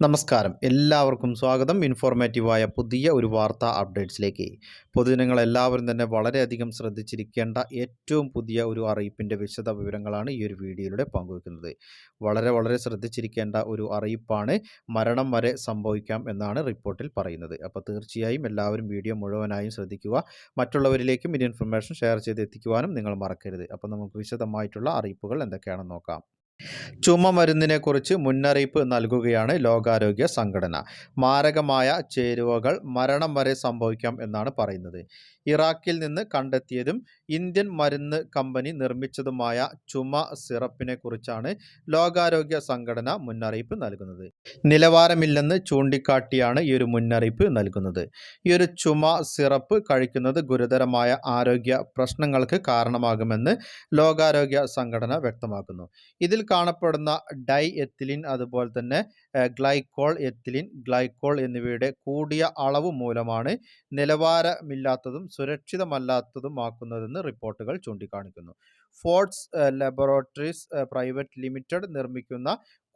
നമസ്കാരം. എല്ലാവർക്കും സ്വാഗതം. ഇൻഫോർമേറ്റീവായ പുതിയ ഒരു വാർത്താ അപ്ഡേറ്റ്സിലേക്ക്. പൊതുജനങ്ങൾ എല്ലാവരും തന്നെ വളരെയധികം ശ്രദ്ധിച്ചിരിക്കേണ്ട ഏറ്റവും പുതിയ ഒരു അറിയിപ്പിന്റെ വിശദ വിവരങ്ങളാണ് ഈ ഒരു വീഡിയോയിലൂടെ പങ്കുവെക്കുന്നത് വളരെ വളരെ ശ്രദ്ധിച്ചിരിക്കേണ്ട ഒരു അറിയിപ്പാണ് മരണം വരെ സംഭവിക്കാം എന്നാണ് റിപ്പോർട്ടിൽ പറയുന്നത്. അപ്പോൾ തീർച്ചയായും എല്ലാവരും വീഡിയോ മുഴുവനായും ശ്രദ്ധിക്കുക. മറ്റുള്ളവരിലേക്കും ഈ ഇൻഫർമേഷൻ ഷെയർ ചെയ്ത് എത്തിക്കുവാനും നിങ്ങൾ മറക്കരുത്. അപ്പോൾ നമുക്ക് വിശദമായിട്ടുള്ള അറിയിപ്പുകൾ എന്തൊക്കെയാണെന്ന് നോക്കാം. ചുമ മരുന്നിനെക്കുറിച്ച് മുന്നറിയിപ്പ് നൽകുകയാണ് ലോകാരോഗ്യ സംഘടന. മാരകമായ ചേരുവകൾ മരണം വരെ സംഭവിക്കാം എന്നാണ് പറയുന്നത്. ഇറാഖിൽ നിന്ന് കണ്ടെത്തിയതും ഇന്ത്യൻ മരുന്ന് കമ്പനി നിർമ്മിച്ചതുമായ ചുമ സിറപ്പിനെ കുറിച്ചാണ് ലോകാരോഗ്യ സംഘടന മുന്നറിയിപ്പ് നൽകുന്നത്. നിലവാരമില്ലെന്ന് ചൂണ്ടിക്കാട്ടിയാണ് ഈ ഒരു മുന്നറിയിപ്പ് നൽകുന്നത്. ഈ ഒരു ചുമ സിറപ്പ് കഴിക്കുന്നത് ഗുരുതരമായ ആരോഗ്യ പ്രശ്നങ്ങൾക്ക് കാരണമാകുമെന്ന് ലോകാരോഗ്യ സംഘടന വ്യക്തമാക്കുന്നു. ഇതിൽ കാണപ്പെടുന്ന ഡൈ എത്തിലിൻ അതുപോലെ തന്നെ ഗ്ലൈക്കോൾ എത്തിലിൻ ഗ്ലൈക്കോൾ എന്നിവയുടെ കൂടിയ അളവ് മൂലമാണ് നിലവാരമില്ലാത്തതും സുരക്ഷിതമല്ലാത്തതുമാക്കുന്നതെന്ന് റിപ്പോർട്ടുകൾ ചൂണ്ടിക്കാണിക്കുന്നു. ഫോർട്സ് ലബോറട്ടറീസ് പ്രൈവറ്റ് ലിമിറ്റഡ് നിർമ്മിക്കുന്ന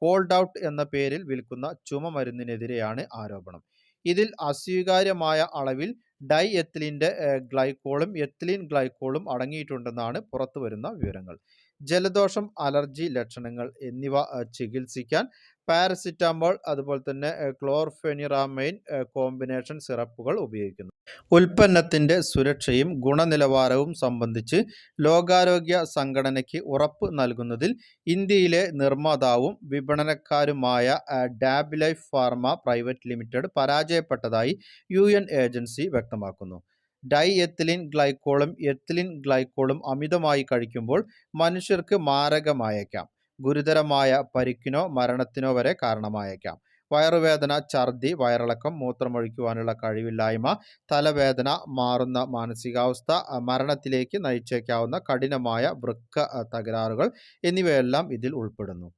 കോൾഡ് ഔട്ട് എന്ന പേരിൽ വിൽക്കുന്ന ചുമ മരുന്നിനെതിരെയാണ് ആരോപണം. ഇതിൽ അസ്വീകാര്യമായ അളവിൽ ഡൈ എത്തിലിന്റെ ഗ്ലൈക്കോളും എത്തിലിൻ ഗ്ലൈക്കോളും അടങ്ങിയിട്ടുണ്ടെന്നാണ് പുറത്തുവരുന്ന വിവരങ്ങൾ. ജലദോഷം അലർജി ലക്ഷണങ്ങൾ എന്നിവ ചികിത്സിക്കാൻ പാരസിറ്റാമോൾ അതുപോലെ തന്നെ ക്ലോർഫെനിറാമൈൻ കോമ്പിനേഷൻ സിറപ്പുകൾ ഉപയോഗിക്കുന്നു. ഉൽപ്പന്നത്തിന്റെ സുരക്ഷയും ഗുണനിലവാരവും സംബന്ധിച്ച് ലോകാരോഗ്യ സംഘടനയ്ക്ക് ഉറപ്പ് നൽകുന്നതിൽ ഇന്ത്യയിലെ നിർമ്മാതാവും വിപണനക്കാരുമായ dab life pharma private limited പരാജയപ്പെട്ടതായി യു ഏജൻസി വ്യക്തമാക്കുന്നു. ഡൈ എത്തിലിൻ ഗ്ലൈക്കോളും എത്തിലിൻ ഗ്ലൈക്കോളും അമിതമായി കഴിക്കുമ്പോൾ മനുഷ്യർക്ക് മാരകമായേക്കാം. ഗുരുതരമായ പരിക്കിനോ മരണത്തിനോ വരെ കാരണമായേക്കാം. വയറുവേദന ഛർദി വയറിളക്കം മൂത്രമൊഴിക്കുവാനുള്ള കഴിവില്ലായ്മ തലവേദന മാറുന്ന മാനസികാവസ്ഥ മരണത്തിലേക്ക് നയിച്ചേക്കാവുന്ന കഠിനമായ വൃക്ക തകരാറുകൾ എന്നിവയെല്ലാം ഇതിൽ ഉൾപ്പെടുന്നു.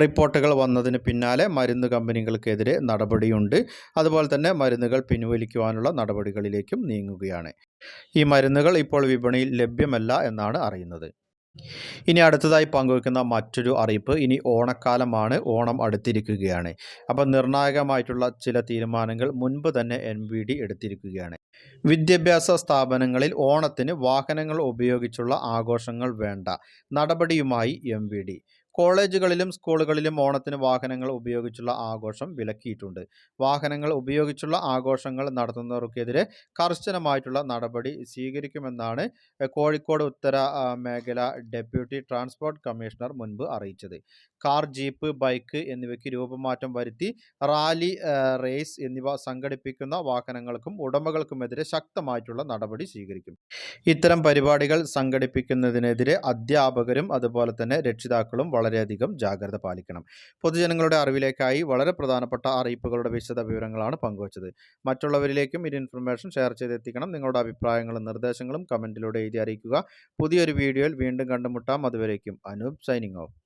റിപ്പോർട്ടുകൾ വന്നതിന് പിന്നാലെ മരുന്ന് കമ്പനികൾക്കെതിരെ നടപടിയുണ്ട്. അതുപോലെ തന്നെ മരുന്നുകൾ പിൻവലിക്കുവാനുള്ള നടപടികളിലേക്കും നീങ്ങുകയാണ്. ഈ മരുന്നുകൾ ഇപ്പോൾ വിപണിയിൽ ലഭ്യമല്ല എന്നാണ് അറിയുന്നത്. ഇനി അടുത്തതായി പങ്കുവെക്കുന്ന മറ്റൊരു അറിയിപ്പ് ഇനി ഓണക്കാലമാണ് ഓണം അടുത്തിരിക്കുകയാണ്. അപ്പോൾ നിർണായകമായിട്ടുള്ള ചില തീരുമാനങ്ങൾ മുൻപ് തന്നെ എൻ വി ഡി എടുത്തിരിക്കുകയാണ്. വിദ്യാഭ്യാസ സ്ഥാപനങ്ങളിൽ ഓണത്തിന് വാഹനങ്ങൾ ഉപയോഗിച്ചുള്ള ആഘോഷങ്ങൾ വേണ്ട. നടപടിയുമായി എം വി ഡി. കോളേജുകളിലും സ്കൂളുകളിലും ഓണത്തിന് വാഹനങ്ങൾ ഉപയോഗിച്ചുള്ള ആഘോഷം വിലക്കിയിട്ടുണ്ട്. വാഹനങ്ങൾ ഉപയോഗിച്ചുള്ള ആഘോഷങ്ങൾ നടത്തുന്നവർക്കെതിരെ കർശനമായിട്ടുള്ള നടപടി സ്വീകരിക്കുമെന്നാണ് കോഴിക്കോട് ഉത്തര മേഖല ഡെപ്യൂട്ടി ട്രാൻസ്പോർട്ട് കമ്മീഷണർ മുൻപ് അറിയിച്ചത്. കാർ ജീപ്പ് ബൈക്ക് എന്നിവയ്ക്ക് രൂപമാറ്റം വരുത്തി റാലി റേസ് എന്നിവ സംഘടിപ്പിക്കുന്ന വാഹനങ്ങൾക്കും ഉടമകൾക്കുമെതിരെ ശക്തമായിട്ടുള്ള നടപടി സ്വീകരിക്കും. ഇത്തരം പരിപാടികൾ സംഘടിപ്പിക്കുന്നതിനെതിരെ അധ്യാപകരും അതുപോലെ തന്നെ രക്ഷിതാക്കളും വളരെയധികം ജാഗ്രത പാലിക്കണം. പൊതുജനങ്ങളുടെ അറിവിലേക്കായി വളരെ പ്രധാനപ്പെട്ട അറിയിപ്പുകളുടെ വിശദ വിവരങ്ങളാണ് പങ്കുവച്ചത്. മറ്റുള്ളവരിലേക്കും ഈ ഇൻഫർമേഷൻ ഷെയർ ചെയ്തെത്തിക്കണം. നിങ്ങളുടെ അഭിപ്രായങ്ങളും നിർദ്ദേശങ്ങളും കമന്റിലൂടെ എഴുതി അറിയിക്കുക. പുതിയൊരു വീഡിയോയിൽ വീണ്ടും കണ്ടുമുട്ടാം. അതുവരേക്കും അനൂപ് സൈനിങ് ഓഫ്.